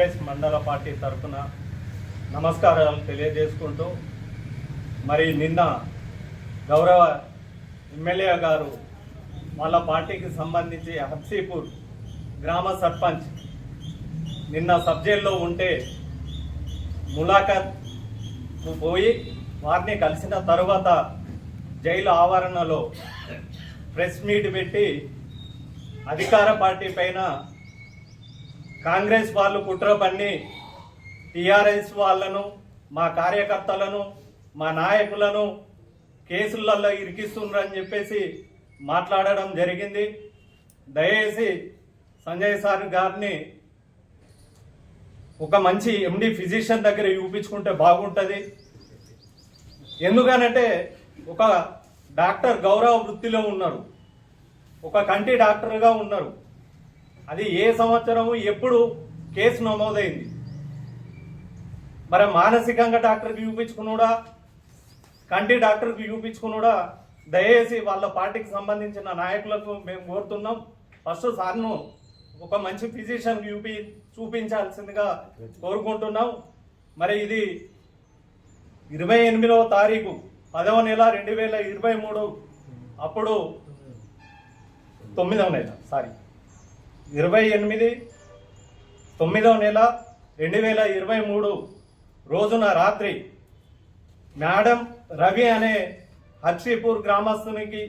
కాంగ్రెస్ మండల పార్టీ తరఫున నమస్కారాలు తెలియజేసుకుంటూ మరి నిన్న గౌరవ ఎమ్మెల్యే గారు వాళ్ళ పార్టీకి సంబంధించి హబ్సీపూర్ గ్రామ సర్పంచ్ నిన్న సబ్జైల్లో ఉంటే ములాఖత్ పోయి వారిని కలిసిన తరువాత జైలు ఆవరణలో ప్రెస్ మీట్ పెట్టి అధికార పార్టీ పైన కాంగ్రెస్ వాళ్ళు కుట్ర పన్ని టిఆర్ఎస్ వాళ్ళను మా కార్యకర్తలను మా నాయకులను కేసులలో ఇరికిస్తున్నారని చెప్పేసి మాట్లాడడం జరిగింది. దయచేసి సంజయ్ సార్ గారిని ఒక మంచి ఎండి ఫిజిషియన్ దగ్గర చూపించుకుంటే బాగుంటుంది. ఎందుకనంటే ఒక డాక్టర్ గౌరవ వృత్తిలో ఉన్నారు. ఒక కంటి డాక్టర్గా ఉన్నారు. అది ఏ సంవత్సరము? ఎప్పుడు? కేసు నమోదైంది. మరి మానసికంగా డాక్టర్కి చూపించుకున్నాడా కంటి డాక్టర్కి చూపించుకున్నాడా దయచేసి వాళ్ళ పార్టీకి సంబంధించిన నాయకులకు మేము కోరుతున్నాం. ఫస్ట్ సార్ను ఒక మంచి ఫిజిషియన్ చూపి చూపించాల్సిందిగా కోరుకుంటున్నాం. మరి ఇది ఇరవై ఎనిమిదవ తారీఖు పదవ నెల రెండు వేల ఇరవై మూడు. అప్పుడు తొమ్మిదవ నెల సారీ. ఇరవై ఎనిమిది తొమ్మిదవ నెల రెండు వేల ఇరవై మూడు రోజున రాత్రి మేడం రవి అనే హర్షీపూర్ గ్రామస్తునికి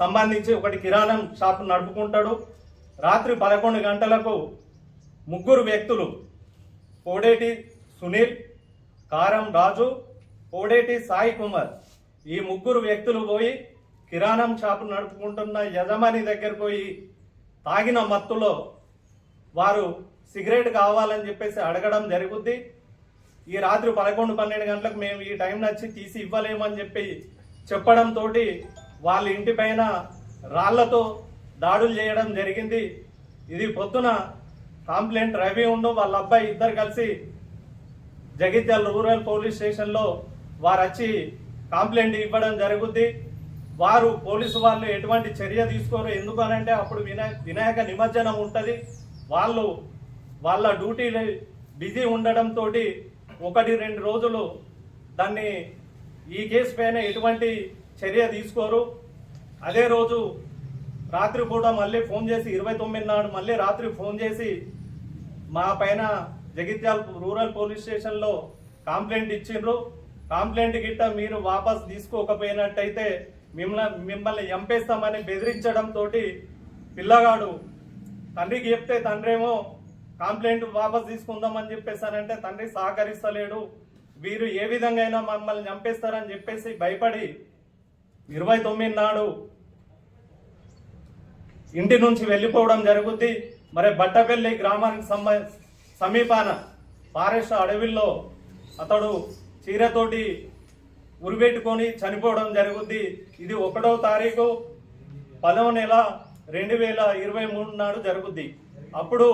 సంబంధించి ఒకటి కిరాణం షాప్ నడుపుకుంటాడు. రాత్రి పదకొండు గంటలకు ముగ్గురు వ్యక్తులు పోడేటి సునీల్ కారం రాజు పోడేటి సాయి కుమార్ ఈ ముగ్గురు వ్యక్తులు పోయి కిరాణం షాపు నడుపుకుంటున్న యజమాని దగ్గర పోయి తాగిన మత్తులో వారు సిగరెట్ కావాలని చెప్పేసి అడగడం జరుగుద్ది. ఈ రాత్రి పదకొండు పన్నెండు గంటలకు మేము ఈ టైం నచ్చి తీసి ఇవ్వలేమని చెప్పి చెప్పడంతో వాళ్ళ ఇంటిపైన రాళ్ళతో దాడులు చేయడం జరిగింది. ఇది పొద్దున కంప్లైంట్ రవి ఉండు వాళ్ళ అబ్బాయి ఇద్దరు కలిసి జగిత్యాల రూరల్ పోలీస్ స్టేషన్లో వారు వచ్చి కంప్లైంట్ ఇవ్వడం జరుగుద్ది. వారు పోలీసు వాళ్ళు ఎటువంటి చర్య తీసుకోరు. ఎందుకు అనంటే అప్పుడు వినాయక వినాయక నిమజ్జనం ఉంటుంది. వాళ్ళు వాళ్ళ డ్యూటీ బిజీ ఉండడంతో ఒకటి రెండు రోజులు దాన్ని ఈ కేసు పైన ఎటువంటి చర్య తీసుకోరు. అదే రోజు రాత్రి కూడా మళ్ళీ ఫోన్ చేసి ఇరవై తొమ్మిది నాడు మళ్ళీ రాత్రి ఫోన్ చేసి మా పైన జగిత్యాల రూరల్ పోలీస్ స్టేషన్లో కంప్లైంట్ ఇచ్చిండ్రు. కంప్లైంట్ గిట్ట మీరు వాపస్ తీసుకోకపోయినట్టయితే మిమ్మల్ని మిమ్మల్ని చంపేస్తామని బెదిరించడంతో పిల్లగాడు తండ్రికి చెప్తే తండ్రేమో కంప్లైంట్ వాపస్ తీసుకుందామని చెప్పేసారంటే తండ్రి సహకరిస్తలేడు. వీరు ఏ విధంగా అయినా మమ్మల్ని చంపేస్తారని చెప్పేసి భయపడి ఇరవై తొమ్మిది నాడు ఇంటి నుంచి వెళ్ళిపోవడం జరుగుద్ది. మరి బట్టపల్లి గ్రామానికి సంబ సమీపాన ఫారెస్ట్ అడవిల్లో అతడు చీరతోటి ఉరిపెట్టుకొని చనిపోవడం జరుగుద్ది. ఇది ఒకటో తారీఖు పదవ నెల రెండు వేల ఇరవై మూడు నాడు జరుగుద్ది. అప్పుడు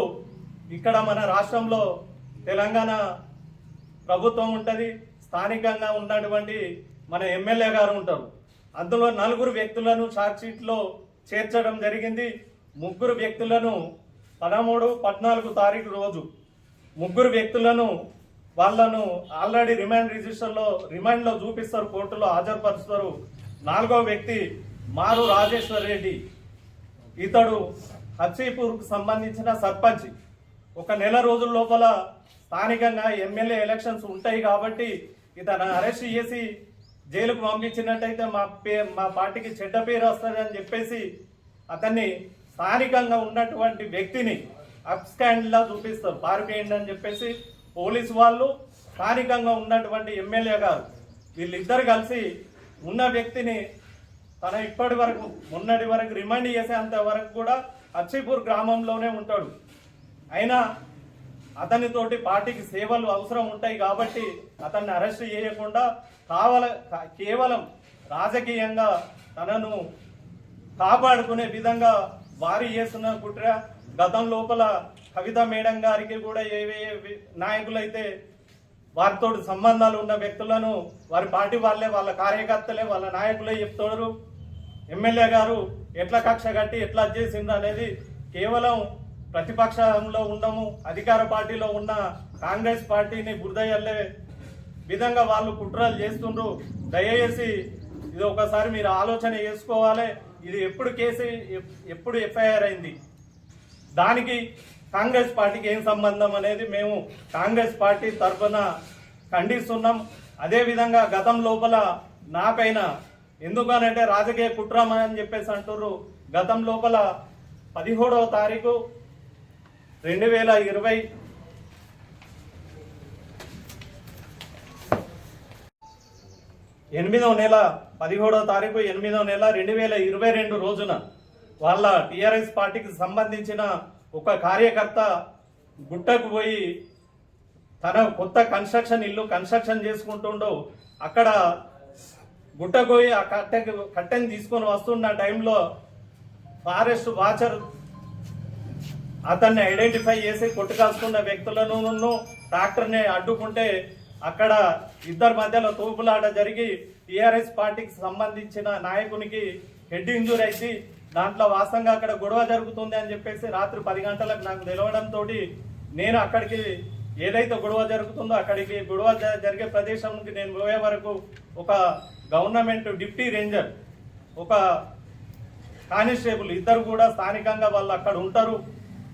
ఇక్కడ మన రాష్ట్రంలో తెలంగాణ ప్రభుత్వం ఉంటుంది స్థానికంగా ఉన్నటువంటి మన ఎమ్మెల్యే గారు ఉంటారు. అందులో నలుగురు వ్యక్తులను షార్ట్షీట్లో చేర్చడం జరిగింది. ముగ్గురు వ్యక్తులను పదమూడు పద్నాలుగు తారీఖు రోజు ముగ్గురు వ్యక్తులను వాళ్ళను ఆల్రెడీ రిమాండ్ రిజిస్టర్లో రిమాండ్లో చూపిస్తారు కోర్టులో హాజరుపరుస్తారు. నాలుగో వ్యక్తి మారు రాజేశ్వర్ రెడ్డి. ఇతడు హచ్చీపూర్కు సంబంధించిన సర్పంచ్. ఒక నెల రోజుల లోపల స్థానికంగా ఎమ్మెల్యే ఎలక్షన్స్ ఉంటాయి కాబట్టి ఇతను అరెస్ట్ చేసి జైలుకు పంపించినట్టయితే మా పే మా పార్టీకి చెడ్డ పేరు వస్తుందని చెప్పేసి అతన్ని స్థానికంగా ఉన్నటువంటి వ్యక్తిని అప్స్కాండ్లా చూపిస్తారు. పారిపోయింది అని చెప్పేసి పోలీసు వాళ్ళు స్థానికంగా ఉన్నటువంటి ఎమ్మెల్యే గారు వీళ్ళిద్దరు కలిసి ఉన్న వ్యక్తిని తన ఇప్పటి వరకు మొన్నటి వరకు రిమైండ్ చేసేంత వరకు కూడా అచ్చిపూర్ గ్రామంలోనే ఉంటాడు. అయినా అతనితోటి పార్టీకి సేవలు అవసరం ఉంటాయి కాబట్టి అతన్ని అరెస్ట్ చేయకుండా కావల కేవలం రాజకీయంగా తనను కాపాడుకునే విధంగా వారి చేస్తున్న కుట్ర గతం లోపల కవిత మేడం గారికి కూడా ఏవే నాయకులైతే వారితో సంబంధాలు ఉన్న వ్యక్తులను వారి పార్టీ వాళ్ళే వాళ్ళ కార్యకర్తలే వాళ్ళ నాయకులే చెప్తారు ఎమ్మెల్యే గారు ఎట్లా కక్ష కట్టి ఎట్లా చేసింది అనేది కేవలం ప్రతిపక్షంలో ఉండము అధికార పార్టీలో ఉన్న కాంగ్రెస్ పార్టీని బురదయ్యల్లే విధంగా వాళ్ళు కుట్రలు చేస్తుండ్రు. దయచేసి ఇది ఒకసారి మీరు ఆలోచన చేసుకోవాలి. ఇది ఎప్పుడు కేసు ఎప్- ఎప్పుడు ఎఫ్ఐఆర్ అయింది? దానికి కాంగ్రెస్ పార్టీకి ఏం సంబంధం అనేది మేము కాంగ్రెస్ పార్టీ తరఫున ఖండిస్తున్నాం. అదేవిధంగా గతం లోపల నాపైన ఎందుకనంటే రాజకీయ కుట్రమ అని చెప్పేసి అంటుర్రు. గతం లోపల పదిహేడవ తారీఖు రెండు వేల ఇరవై ఎనిమిదవ నెల పదిహేడవ తారీఖు ఎనిమిదవ నెల రెండు వేల ఇరవై రెండు రోజున వాళ్ళ టిఆర్ఎస్ పార్టీకి సంబంధించిన ఒక కార్యకర్త గుట్టకు పోయి తన కొత్త కన్స్ట్రక్షన్ ఇల్లు కన్స్ట్రక్షన్ చేసుకుంటుండో అక్కడ గుట్టకు పోయి ఆ కట్టె కట్టెని తీసుకొని వస్తున్న టైంలో ఫారెస్ట్ వాచర్ అతన్ని ఐడెంటిఫై చేసి కొట్టుకాస్తున్న వ్యక్తులను ట్రాక్టర్ని అడ్డుకుంటే అక్కడ ఇద్దరి మధ్యలో తూపులాట జరిగి టిఆర్ఎస్ పార్టీకి సంబంధించిన నాయకునికి హెడ్ ఇంజూర్ అయితే దాంట్లో వాస్తవంగా అక్కడ గొడవ జరుగుతుంది అని చెప్పేసి రాత్రి పది గంటలకు నాకు తెలవడంతో నేను అక్కడికి ఏదైతే గొడవ జరుగుతుందో అక్కడికి గొడవ జరిగే ప్రదేశంకి నేను పోయే వరకు ఒక గవర్నమెంట్ డిప్టీ రేంజర్ ఒక కానిస్టేబుల్ ఇద్దరు కూడా స్థానికంగా వాళ్ళు అక్కడ ఉంటారు.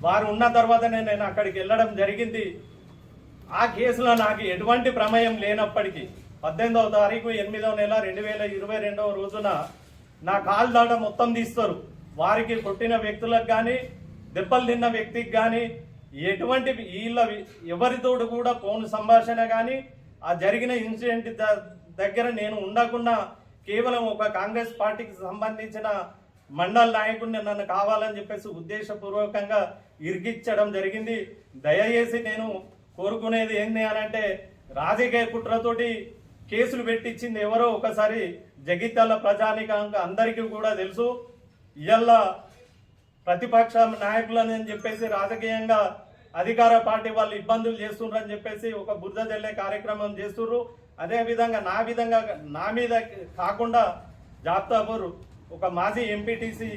వారు ఉన్న తర్వాతనే నేను అక్కడికి వెళ్ళడం జరిగింది. ఆ కేసులో నాకు ఎటువంటి ప్రమేయం లేనప్పటికీ పద్దెనిమిదవ తారీఖు ఎనిమిదవ నెల రెండు వేల ఇరవై రెండవ రోజున నా కాల్ దాట మొత్తం తీస్తారు. వారికి కొట్టిన వ్యక్తులకు కానీ దెబ్బలు తిన్న వ్యక్తికి కానీ ఎటువంటి వీళ్ళ ఎవరితోడు కూడా ఫోన్ సంభాషణ కానీ ఆ జరిగిన ఇన్సిడెంట్ ద- దగ్గర నేను ఉండకుండా కేవలం ఒక కాంగ్రెస్ పార్టీకి సంబంధించిన మండల నాయకుడిని నన్ను కావాలని చెప్పేసి ఉద్దేశపూర్వకంగా ఇరికిచ్చడం జరిగింది. దయచేసి నేను కోరుకునేది ఏంది అని అంటే రాజకీయ కుట్రతోటి కేసులు పెట్టించింది ఎవరో ఒకసారి జగిత్యాల ప్రజానీకంగా అందరికీ కూడా తెలుసు. ఇవాళ ప్రతిపక్ష నాయకులని అని చెప్పేసి రాజకీయంగా అధికార పార్టీ వాళ్ళు ఇబ్బందులు చేస్తుండ్రని చెప్పేసి ఒక బురద జల్లే కార్యక్రమం చేస్తుర్రు అదేవిధంగా నా విధంగా నా మీద కాకుండా జాబ్తాపూర్ ఒక మాజీ ఎంపీటీసీ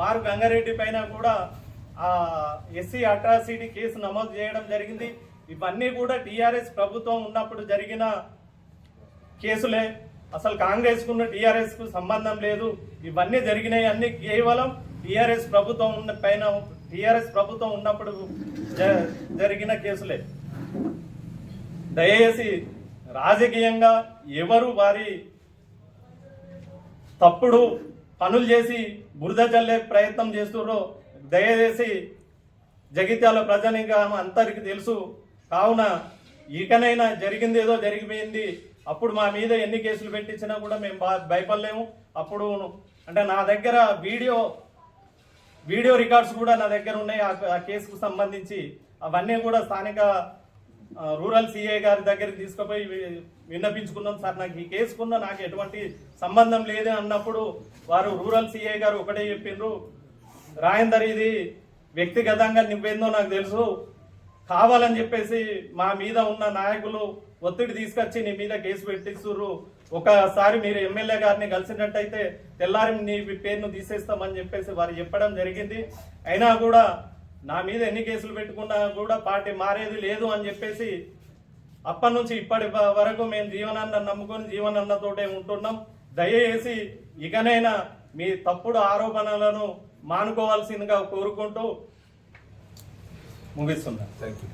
మారు గంగారెడ్డి పైన కూడా ఆ ఎస్సీ అట్రాసిటీ కేసు నమోదు చేయడం జరిగింది. ఇవన్నీ కూడా టీఆర్ఎస్ ప్రభుత్వం ఉన్నప్పుడు జరిగిన కేసులే. అసలు కాంగ్రెస్ కున్న టీఆర్ఎస్కు సంబంధం లేదు. ఇవన్నీ జరిగినాయి అన్ని కేవలం టీఆర్ఎస్ ప్రభుత్వం ఉన్న పైన టీఆర్ఎస్ ప్రభుత్వం ఉన్నప్పుడు జ- జరిగిన కేసులే. దయచేసి రాజకీయంగా ఎవరు వారి తప్పుడు పనులు చేసి బురద చల్లే ప్రయత్నం చేస్తున్నారో దయచేసి జగిత్యాల ఇంకా అందరికీ తెలుసు. కావున ఇకనైనా జరిగింది ఏదో జరిగిపోయింది. అప్పుడు మా మీద ఎన్ని కేసులు పెట్టించినా కూడా మేము భయపడలేము. అప్పుడు అంటే నా దగ్గర వీడియో వీడియో రికార్డ్స్ కూడా నా దగ్గర ఉన్నాయి. ఆ- కేసుకు సంబంధించి అవన్నీ కూడా స్థానిక రూరల్ సిఐ గారి దగ్గరికి తీసుకుపోయి విన్నపించుకున్నాం. సార్ నాకు ఈ కేసుకున్న నాకు ఎటువంటి సంబంధం లేదు అన్నప్పుడు వారు రూరల్ సిఐ గారు ఒకటే చెప్పిండ్రు రాయందర్ ఇది వ్యక్తిగతంగా నింపేందో నాకు తెలుసు. కావాలని చెప్పేసి మా మీద ఉన్న నాయకులు ఒత్తిడి తీసుకొచ్చి నీ మీద కేసు పెట్టిస్తుర్రు. ఒకసారి మీరు ఎమ్మెల్యే గారిని కలిసినట్టయితే తెల్లారి నీ పేరును తీసేస్తామని చెప్పేసి వారు చెప్పడం జరిగింది. అయినా కూడా నా మీద ఎన్ని కేసులు పెట్టుకున్నా కూడా పార్టీ మారేది లేదు అని చెప్పేసి అప్పటి నుంచి ఇప్పటి వరకు మేము జీవనాన్న నమ్ముకొని జీవనన్నతోటే ఉంటున్నాం. దయచేసి ఇకనైనా మీ తప్పుడు ఆరోపణలను మానుకోవాల్సిందిగా కోరుకుంటూ ముగిస్తున్నాను. Thank you